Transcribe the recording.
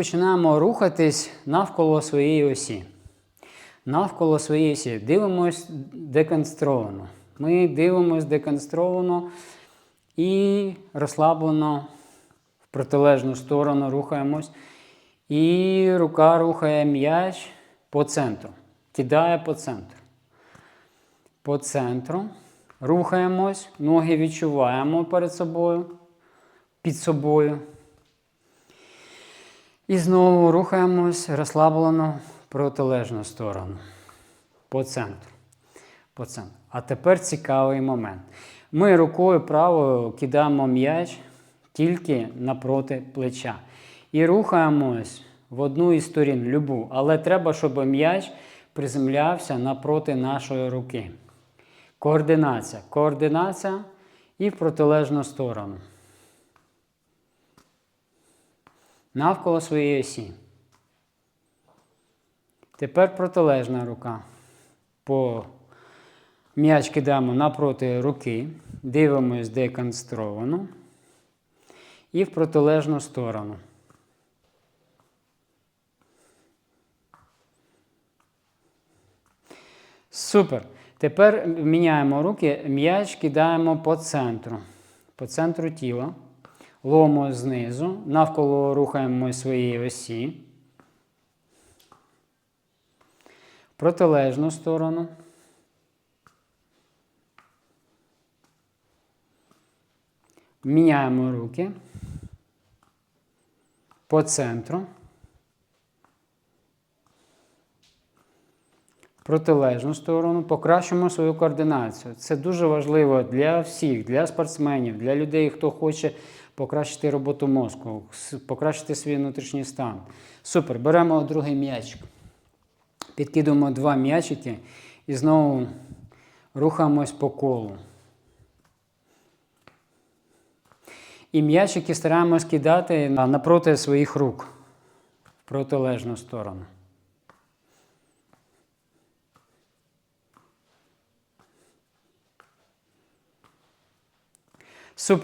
Починаємо рухатись навколо своєї осі. Навколо своєї осі. Дивимось деконстровано. Ми дивимось деконстровано і розслаблено в протилежну сторону рухаємось. І рука рухає м'яч по центру. Кидає по центру. По центру. Рухаємось, ноги відчуваємо перед собою, під собою. І знову рухаємось розслаблено протилежну сторону. По центру. По центру. А тепер цікавий момент. Ми рукою правою кидаємо м'яч тільки напроти плеча. І рухаємось в одну із сторін, любу. Але треба, щоб м'яч приземлявся напроти нашої руки. Координація. Координація і в протилежну сторону. Навколо своєї осі. Тепер протилежна рука. По м'яч кидаємо напроти руки, дивимось деконстровано. І в протилежну сторону. Супер. Тепер міняємо руки, м'яч кидаємо по центру. По центру тіла. Лому знизу, навколо рухаємо своєї осі. Протилежну сторону. Міняємо руки по центру. Протилежну сторону, покращимо свою координацію. Це дуже важливо для всіх, для спортсменів, для людей, хто хоче покращити роботу мозку, покращити свій внутрішній стан. Супер. Беремо другий м'ячик. Підкидуємо два м'ячики і знову рухаємось по колу. І м'ячики стараємось кидати на- напроти своїх рук в протилежну сторону. Супер.